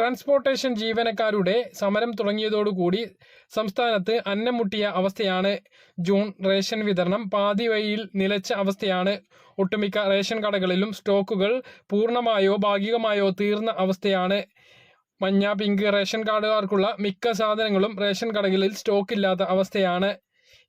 Transportation ജീവനക്കാരുടെ സമരം തുടങ്ങിയതോടുകൂടി സംസ്ഥാനത്ത് അന്നം മുട്ടിയ അവസ്ഥയാണ്. ജൂൺ റേഷൻ വിതരണം പാതി വഴിയിൽ നിലച്ച അവസ്ഥയാണ്. ഒട്ടുമിക്ക റേഷൻ കടകളിലും സ്റ്റോക്കുകൾ പൂർണമായോ ഭാഗികമായോ തീർന്ന അവസ്ഥയാണ്. മഞ്ഞ പിങ്ക് റേഷൻ കാർഡുകാർക്കുള്ള മിക്ക സാധനങ്ങളും റേഷൻ കടകളിൽ സ്റ്റോക്ക് ഇല്ലാത്ത അവസ്ഥയാണ്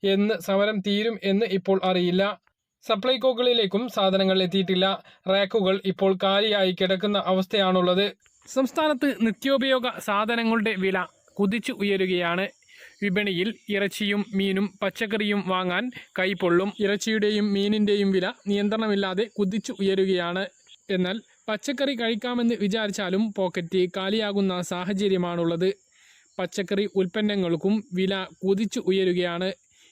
എന്ന് സമരം തീരും എന്ന് ഇപ്പോൾ അറിയില്ല. സപ്ലൈകോകളിലേക്കും സാധനങ്ങൾ എത്തിയിട്ടില്ല. റാക്കുകൾ ഇപ്പോൾ കാലിയായി കിടക്കുന്ന അവസ്ഥയാണുള്ളത്. സംസ്ഥാനത്ത് നിത്യോപയോഗ സാധനങ്ങളുടെ വില കുതിച്ചു ഉയരുകയാണ്. വിപണിയിൽ ഇറച്ചിയും മീനും പച്ചക്കറിയും വാങ്ങാൻ കൈപ്പൊള്ളും. ഇറച്ചിയുടെയും മീനിന്റെയും വില നിയന്ത്രണമില്ലാതെ കുതിച്ചു ഉയരുകയാണ്. എന്നാൽ പച്ചക്കറി കഴിക്കാമെന്ന് വിചാരിച്ചാലും പോക്കറ്റ് കാലിയാകുന്ന സാഹചര്യമാണുള്ളത്. പച്ചക്കറി ഉൽപ്പന്നങ്ങൾക്കും വില കുതിച്ചു ഉയരുകയാണ്.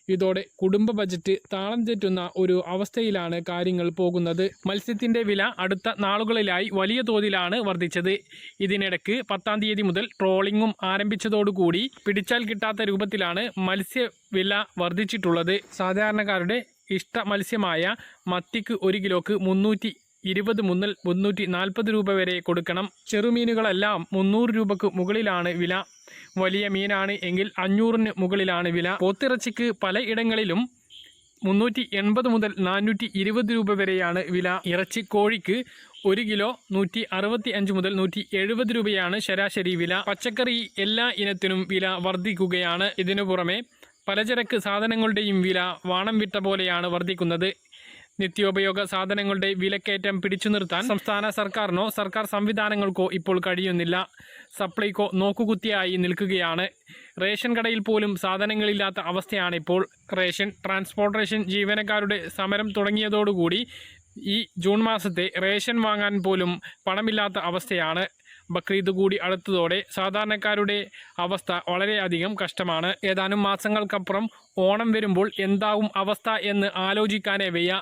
ഇതോടെ കുടുംബ ബജറ്റ് താളം തെറ്റുന്ന ഒരു അവസ്ഥയിലാണ് കാര്യങ്ങൾ പോകുന്നത്. മത്സ്യത്തിന്റെ വില അടുത്ത നാളുകളിലായി വലിയ തോതിലാണ് വർദ്ധിച്ചത്. ഇതിനിടയ്ക്ക് പത്താം തീയതി മുതൽ ട്രോളിംഗും ആരംഭിച്ചതോടുകൂടി പിടിച്ചാൽ കിട്ടാത്ത രൂപത്തിലാണ് മത്സ്യ വില വർദ്ധിച്ചിട്ടുള്ളത്. സാധാരണക്കാരുടെ ഇഷ്ട മത്സ്യമായ മത്തിക്ക് ഒരു കിലോക്ക് മുന്നൂറ്റി ഇരുപത് മുതൽ മുന്നൂറ്റി നാൽപ്പത് രൂപ വരെ കൊടുക്കണം. ചെറുമീനുകളെല്ലാം മുന്നൂറ് രൂപക്ക് മുകളിലാണ് വില. വലിയ മീനാണ് എങ്കിൽ അഞ്ഞൂറിന് മുകളിലാണ് വില. പോത്തിറച്ചിക്ക് പലയിടങ്ങളിലും മുന്നൂറ്റി എൺപത് മുതൽ നാനൂറ്റി ഇരുപത് രൂപ വരെയാണ് വില. ഇറച്ചി കോഴിക്ക് ഒരു കിലോ നൂറ്റി അറുപത്തി അഞ്ച് മുതൽ നൂറ്റി എഴുപത് രൂപയാണ് ശരാശരി വില. പച്ചക്കറി എല്ലാ ഇനത്തിനും വില വർദ്ധിക്കുകയാണ്. ഇതിനു പുറമെ പലചരക്ക് സാധനങ്ങളുടെയും വില വാണം വിട്ട പോലെയാണ് വർദ്ധിക്കുന്നത്. നിത്യോപയോഗ സാധനങ്ങളുടെ വിലക്കയറ്റം പിടിച്ചു നിർത്താൻ സംസ്ഥാന സർക്കാരിനോ സർക്കാർ സംവിധാനങ്ങൾക്കോ ഇപ്പോൾ കഴിയുന്നില്ല. സപ്ലൈകോ നോക്കുകുത്തിയായി നിൽക്കുകയാണ്. റേഷൻ കടയിൽ പോലും സാധനങ്ങളില്ലാത്ത അവസ്ഥയാണിപ്പോൾ റേഷൻ ട്രാൻസ്പോർട്ടേഷൻ ജീവനക്കാരുടെ സമരം തുടങ്ങിയതോടുകൂടി ഈ ജൂൺ മാസത്തെ റേഷൻ വാങ്ങാൻ പോലും പണമില്ലാത്ത അവസ്ഥയാണ്. ബക്രീദ് കൂടി അടുത്തതോടെ സാധാരണക്കാരുടെ അവസ്ഥ വളരെയധികം കഷ്ടമാണ്. ഏതാനും മാസങ്ങൾക്കപ്പുറം ഓണം വരുമ്പോൾ എന്താവും അവസ്ഥ എന്ന് ആലോചിക്കാനേ വയ്യ.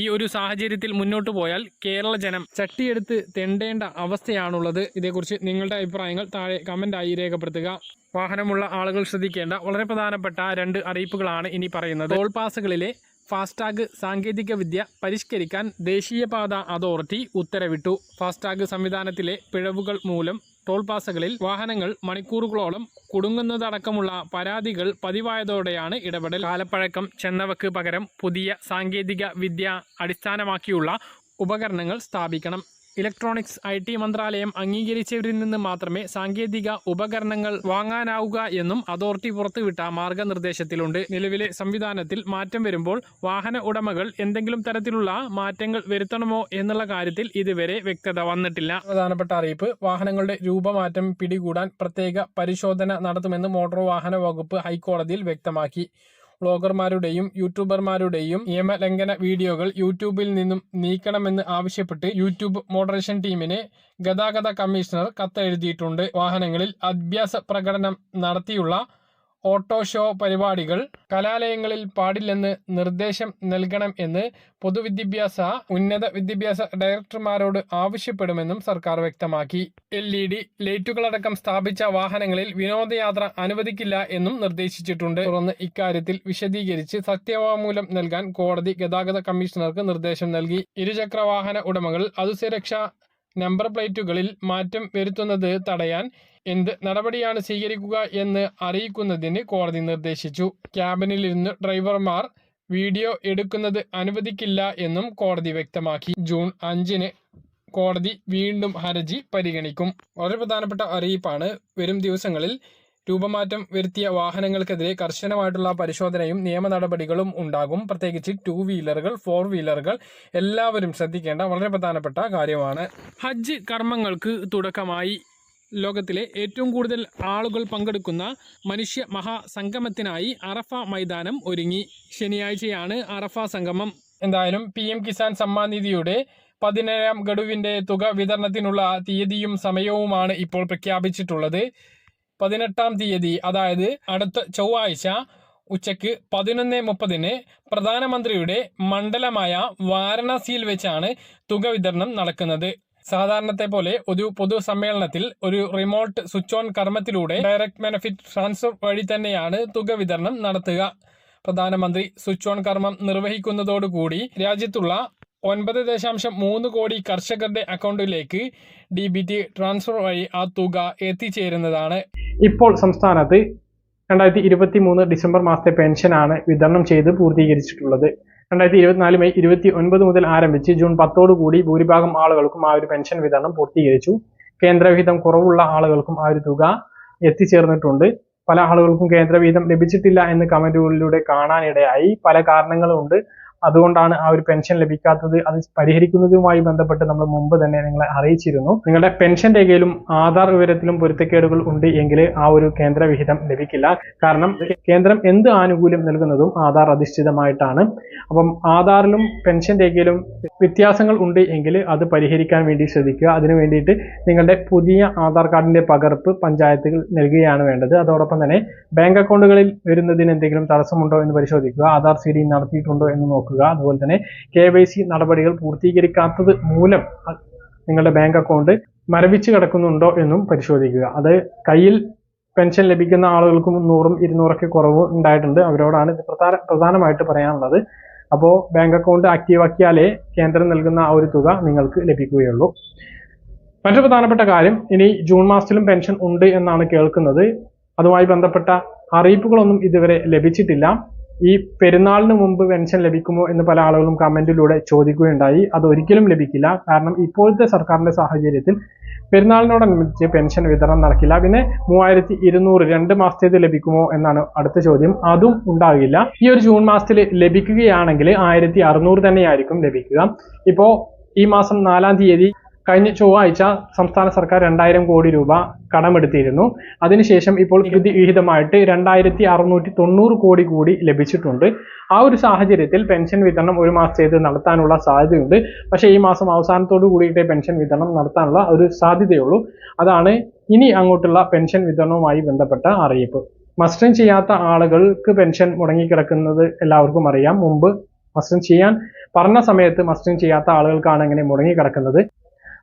ഈ ഒരു സാഹചര്യത്തിൽ മുന്നോട്ട് പോയാൽ കേരള ജനം ചട്ടിയെടുത്ത് തെണ്ടേണ്ട അവസ്ഥയാണുള്ളത്. ഇതേക്കുറിച്ച് നിങ്ങളുടെ അഭിപ്രായങ്ങൾ താഴെ കമന്റായി രേഖപ്പെടുത്തുക. വാഹനമുള്ള ആളുകൾ ശ്രദ്ധിക്കേണ്ട വളരെ പ്രധാനപ്പെട്ട രണ്ട് അറിയിപ്പുകളാണ് ഇനി പറയുന്നത്. ടോൾ പാസുകളിലെ ഫാസ്ടാഗ് സാങ്കേതിക വിദ്യ പരിഷ്കരിക്കാൻ ദേശീയപാത അതോറിറ്റി ഉത്തരവിട്ടു. ഫാസ്ടാഗ് സംവിധാനത്തിലെ പിഴവുകൾ മൂലം ടോൾ പ്ലാസകളിൽ വാഹനങ്ങൾ മണിക്കൂറുകളോളം കുടുങ്ങുന്നതടക്കമുള്ള പരാതികൾ പതിവായതോടെയാണ് ഇടപെടൽ. കാലപ്പഴക്കം ചെന്നവക്ക് പകരം പുതിയ സാങ്കേതിക വിദ്യ അടിസ്ഥാനമാക്കിയുള്ള ഉപകരണങ്ങൾ സ്ഥാപിക്കണം. ഇലക്ട്രോണിക്സ് ഐ ടി മന്ത്രാലയം അംഗീകരിച്ചവരിൽ നിന്ന് മാത്രമേ സാങ്കേതിക ഉപകരണങ്ങൾ വാങ്ങാനാവുക എന്നും അതോറിറ്റി പുറത്തുവിട്ട മാർഗനിർദ്ദേശത്തിലുണ്ട്. നിലവിലെ സംവിധാനത്തിൽ മാറ്റം വരുമ്പോൾ വാഹന ഉടമകൾ എന്തെങ്കിലും തരത്തിലുള്ള മാറ്റങ്ങൾ വരുത്തണമോ എന്നുള്ള കാര്യത്തിൽ ഇതുവരെ വ്യക്തത വന്നിട്ടില്ല. പ്രധാനപ്പെട്ട അറിയിപ്പ് വാഹനങ്ങളുടെ രൂപമാറ്റം പിടികൂടാൻ പ്രത്യേക പരിശോധന നടത്തുമെന്ന് മോട്ടോർ വാഹന വകുപ്പ് ഹൈക്കോടതിയിൽ വ്യക്തമാക്കി. വ്ളോഗർമാരുടെയും യൂട്യൂബർമാരുടെയും നിയമലംഘന വീഡിയോകൾ യൂട്യൂബിൽ നിന്നും നീക്കണമെന്ന് ആവശ്യപ്പെട്ട് യൂട്യൂബ് മോഡറേഷൻ ടീമിന് ഗതാഗത കമ്മീഷണർ കത്തെഴുതിയിട്ടുണ്ട്. വാഹനങ്ങളിൽ അഭ്യാസ പ്രകടനം നടത്തിയുള്ള ഓട്ടോ ഷോ പരിപാടികൾ കലാലയങ്ങളിൽ പാടില്ലെന്ന് നിർദ്ദേശം നൽകണം എന്ന് പൊതുവിദ്യാഭ്യാസ ഉന്നത വിദ്യാഭ്യാസ ഡയറക്ടർമാരോട് ആവശ്യപ്പെടുമെന്നും സർക്കാർ വ്യക്തമാക്കി. എൽ ഇ ഡി ലൈറ്റുകളടക്കം സ്ഥാപിച്ച വാഹനങ്ങളിൽ വിനോദയാത്ര അനുവദിക്കില്ല എന്നും നിർദ്ദേശിച്ചിട്ടുണ്ട്. തുടർന്ന് ഇക്കാര്യത്തിൽ വിശദീകരിച്ച് സത്യവാമൂലം നൽകാൻ കോടതി ഗതാഗത കമ്മീഷണർക്ക് നിർദ്ദേശം നൽകി. ഇരുചക്ര വാഹന ഉടമകൾ അതുസുരക്ഷാ നമ്പർ പ്ലേറ്റുകളിൽ മാറ്റം വരുത്തുന്നത് തടയാൻ എന്ത് നടപടിയാണ് സ്വീകരിക്കുക എന്ന് അറിയിക്കുന്നതിന് കോടതി നിർദ്ദേശിച്ചു. ക്യാബിനിലിരുന്ന് ഡ്രൈവർമാർ വീഡിയോ എടുക്കുന്നത് അനുവദിക്കില്ല എന്നും കോടതി വ്യക്തമാക്കി. ജൂൺ അഞ്ചിന് കോടതി വീണ്ടും ഹർജി പരിഗണിക്കും. വളരെ പ്രധാനപ്പെട്ട അറിയിപ്പാണ്. വരും ദിവസങ്ങളിൽ രൂപമാറ്റം വരുത്തിയ വാഹനങ്ങൾക്കെതിരെ കർശനമായിട്ടുള്ള പരിശോധനയും നിയമ നടപടികളും ഉണ്ടാകും. പ്രത്യേകിച്ച് ടു വീലറുകൾ ഫോർ വീലറുകൾ എല്ലാവരും ശ്രദ്ധിക്കേണ്ട വളരെ പ്രധാനപ്പെട്ട കാര്യമാണ്. ഹജ്ജ് കർമ്മങ്ങൾക്ക് തുടക്കമായി ലോകത്തിലെ ഏറ്റവും കൂടുതൽ ആളുകൾ പങ്കെടുക്കുന്ന മനുഷ്യ മഹാസംഗമത്തിനായി അറഫ മൈതാനം ഒരുങ്ങി. ശനിയാഴ്ചയാണ് അറഫ സംഗമം. എന്തായാലും പി എം കിസാൻ സമ്മാൻ നിധിയുടെ പതിനേഴാം ഗഡുവിന്റെ തുക വിതരണത്തിനുള്ള തീയതിയും സമയവുമാണ് ഇപ്പോൾ പ്രഖ്യാപിച്ചിട്ടുള്ളത്. പതിനെട്ടാം തീയതി അതായത് അടുത്ത ചൊവ്വാഴ്ച ഉച്ചയ്ക്ക് പതിനൊന്ന് മുപ്പതിന് പ്രധാനമന്ത്രിയുടെ മണ്ഡലമായ വാരണാസിയിൽ വെച്ചാണ് തുക വിതരണം നടക്കുന്നത്. സാധാരണത്തെ പോലെ ഒരു പൊതുസമ്മേളനത്തിൽ ഒരു റിമോട്ട് സ്വിച്ച് ഓൺ കർമ്മത്തിലൂടെ ഡയറക്ട് ബെനഫിറ്റ് ട്രാൻസ്ഫർ വഴി തന്നെയാണ് തുക വിതരണം നടത്തുക. പ്രധാനമന്ത്രി സ്വിച്ച് ഓൺ കർമ്മം നിർവഹിക്കുന്നതോടുകൂടി രാജ്യത്തുള്ള ഒൻപത് ദശാംശം മൂന്ന് കോടി കർഷകരുടെ അക്കൗണ്ടിലേക്ക് ഡി ബി ടി ട്രാൻസ്ഫർ വഴി ആ തുക എത്തിച്ചേരുന്നതാണ്. ഇപ്പോൾ സംസ്ഥാനത്ത് രണ്ടായിരത്തി ഇരുപത്തി മൂന്ന് ഡിസംബർ മാസത്തെ പെൻഷനാണ് വിതരണം ചെയ്ത് പൂർത്തീകരിച്ചിട്ടുള്ളത്. രണ്ടായിരത്തി ഇരുപത്തിനാല് മെയ് ഇരുപത്തി ഒൻപത് മുതൽ ആരംഭിച്ച് ജൂൺ കൂടി ഭൂരിഭാഗം ആളുകൾക്കും ആ ഒരു പെൻഷൻ വിതരണം പൂർത്തീകരിച്ചു. കേന്ദ്രവിഹിതം കുറവുള്ള ആളുകൾക്കും ആ ഒരു തുക എത്തിച്ചേർന്നിട്ടുണ്ട്. പല ആളുകൾക്കും കേന്ദ്രവിഹിതം ലഭിച്ചിട്ടില്ല എന്ന് കമന്റുകളിലൂടെ കാണാനിടയായി. പല കാരണങ്ങളുമുണ്ട് അതുകൊണ്ടാണ് ആ ഒരു പെൻഷൻ ലഭിക്കാത്തത്. അത് പരിഹരിക്കുന്നതുമായി ബന്ധപ്പെട്ട് നമ്മൾ മുമ്പ് തന്നെ നിങ്ങളെ അറിയിച്ചിരുന്നു. നിങ്ങളുടെ പെൻഷൻ രേഖയിലും ആധാർ വിവരത്തിലും പൊരുത്തക്കേടുകൾ ഉണ്ട് എങ്കിൽ ആ ഒരു കേന്ദ്ര വിഹിതം ലഭിക്കില്ല. കാരണം കേന്ദ്രം എന്ത് ആനുകൂല്യം നൽകുന്നതും ആധാർ അധിഷ്ഠിതമായിട്ടാണ്. അപ്പം ആധാറിലും പെൻഷൻ രേഖയിലും വ്യത്യാസങ്ങൾ ഉണ്ട് എങ്കിൽ അത് പരിഹരിക്കാൻ വേണ്ടി ശ്രദ്ധിക്കുക. അതിനു വേണ്ടിയിട്ട് നിങ്ങളുടെ പുതിയ ആധാർ കാർഡിന്റെ പകർപ്പ് പഞ്ചായത്തുകൾ നൽകുകയാണ് വേണ്ടത്. അതോടൊപ്പം തന്നെ ബാങ്ക് അക്കൗണ്ടുകളിൽ വരുന്നതിന് എന്തെങ്കിലും തടസ്സമുണ്ടോ എന്ന് പരിശോധിക്കുക. ആധാർ സി നടത്തിയിട്ടുണ്ടോ എന്ന് നോക്കുക. അതുപോലെ തന്നെ കെ നടപടികൾ പൂർത്തീകരിക്കാത്തത് മൂലം നിങ്ങളുടെ ബാങ്ക് അക്കൗണ്ട് മരവിച്ച് കിടക്കുന്നുണ്ടോ എന്നും പരിശോധിക്കുക. അത് കയ്യിൽ പെൻഷൻ ലഭിക്കുന്ന ആളുകൾക്കും നൂറും ഇരുന്നൂറൊക്കെ കുറവ് ഉണ്ടായിട്ടുണ്ട്. അവരോടാണ് ഇത് പ്രധാന പ്രധാനമായിട്ട് പറയാനുള്ളത്. അപ്പോൾ ബാങ്ക് അക്കൗണ്ട് ആക്റ്റീവ് ആക്കിയാലേ കേന്ദ്രം നൽകുന്ന ആ ഒരു തുക നിങ്ങൾക്ക് ലഭിക്കുകയുള്ളൂ. മറ്റൊരു പ്രധാനപ്പെട്ട കാര്യം ഇനി ജൂൺ മാസത്തിലും പെൻഷൻ ഉണ്ട് എന്നാണ് കേൾക്കുന്നത്. അതുമായി ബന്ധപ്പെട്ട അറിയിപ്പുകളൊന്നും ഇതുവരെ ലഭിച്ചിട്ടില്ല. ഈ പെരുന്നാളിന് മുമ്പ് പെൻഷൻ ലഭിക്കുമോ എന്ന് പല ആളുകളും കമന്റിലൂടെ ചോദിക്കുകയുണ്ടായി. അത് ഒരിക്കലും ലഭിക്കില്ല. കാരണം ഇപ്പോഴത്തെ സർക്കാരിന്റെ സാഹചര്യത്തിൽ പെരുന്നാളിനോടനുബന്ധിച്ച് പെൻഷൻ വിതരണം നടക്കില്ല. പിന്നെ മൂവായിരത്തി ഇരുന്നൂറ് രണ്ട് മാസത്തേത് ലഭിക്കുമോ എന്നാണ് അടുത്ത ചോദ്യം. അതും ഉണ്ടാകില്ല. ഈ ഒരു ജൂൺ മാസത്തിൽ ലഭിക്കുകയാണെങ്കിൽ ആയിരത്തി അറുന്നൂറ് തന്നെയായിരിക്കും ലഭിക്കുക. ഇപ്പോ ഈ മാസം നാലാം തീയതി കഴിഞ്ഞ ചൊവ്വാഴ്ച സംസ്ഥാന സർക്കാർ രണ്ടായിരം കോടി രൂപ കടമെടുത്തിരുന്നു. അതിനുശേഷം ഇപ്പോൾ നികുതി വിഹിതമായിട്ട് രണ്ടായിരത്തി അറുന്നൂറ്റി തൊണ്ണൂറ് കോടി കൂടി ലഭിച്ചിട്ടുണ്ട്. ആ ഒരു സാഹചര്യത്തിൽ പെൻഷൻ വിതരണം ഒരു മാസത്തേത് നടത്താനുള്ള സാധ്യതയുണ്ട്. പക്ഷേ ഈ മാസം അവസാനത്തോടു കൂടിയിട്ടേ പെൻഷൻ വിതരണം നടത്താനുള്ള ഒരു സാധ്യതയുള്ളൂ. അതാണ് ഇനി അങ്ങോട്ടുള്ള പെൻഷൻ വിതരണവുമായി ബന്ധപ്പെട്ട അറിയിപ്പ്. മസ്റ്റം ചെയ്യാത്ത ആളുകൾക്ക് പെൻഷൻ മുടങ്ങിക്കിടക്കുന്നത് എല്ലാവർക്കും അറിയാം. മുമ്പ് മസ്റ്റം ചെയ്യാൻ പറഞ്ഞ സമയത്ത് മസ്റ്റം ചെയ്യാത്ത ആളുകൾക്കാണ് ഇങ്ങനെ മുടങ്ങിക്കിടക്കുന്നത്.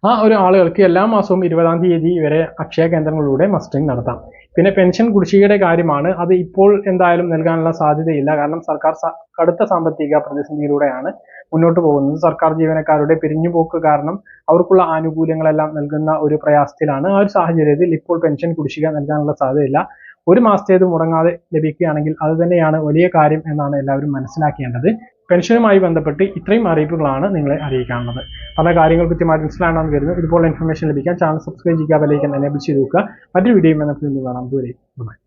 ആ ഒരു ആളുകൾക്ക് എല്ലാ മാസവും ഇരുപതാം തീയതി വരെ അക്ഷയ കേന്ദ്രങ്ങളിലൂടെ മസ്റ്ററിങ് നടത്താം. പിന്നെ പെൻഷൻ കുടിശ്ശികയുടെ കാര്യമാണ്. അത് ഇപ്പോൾ എന്തായാലും നൽകാനുള്ള സാധ്യതയില്ല. കാരണം സർക്കാർ കടുത്ത സാമ്പത്തിക പ്രതിസന്ധിയിലൂടെയാണ് മുന്നോട്ട് പോകുന്നത്. സർക്കാർ ജീവനക്കാരുടെ പിരിഞ്ഞുപോക്ക് കാരണം അവർക്കുള്ള ആനുകൂല്യങ്ങളെല്ലാം നൽകുന്ന ഒരു പ്രയാസത്തിലാണ്. ആ ഒരു സാഹചര്യത്തിൽ ഇപ്പോൾ പെൻഷൻ കുടിശ്ശിക നൽകാനുള്ള സാധ്യതയില്ല. ഒരു മാസത്തേത് മുടങ്ങാതെ ലഭിക്കുകയാണെങ്കിൽ അത് തന്നെയാണ് വലിയ കാര്യം എന്നാണ് എല്ലാവരും മനസ്സിലാക്കേണ്ടത്. പെൻഷനുമായി ബന്ധപ്പെട്ട് ഇത്രയും അറിയിപ്പുകളാണ് നിങ്ങളെ അറിയിക്കാനുള്ളത്. പല കാര്യങ്ങൾ കൃത്യമായിട്ട് മനസ്സിലാണെന്ന് കരുതുന്നു ഇതുപോലെ ഇൻഫർമേഷൻ ലഭിക്കാൻ ചാനൽ സബ്സ്ക്രൈബ് ചെയ്യുക ബെലൈക്കൻ എനേബിൾ ചെയ്ത് നോക്കുക മറ്റൊരു വീഡിയോയും നമുക്ക് നിന്ന് കാണാം. ദൂരെ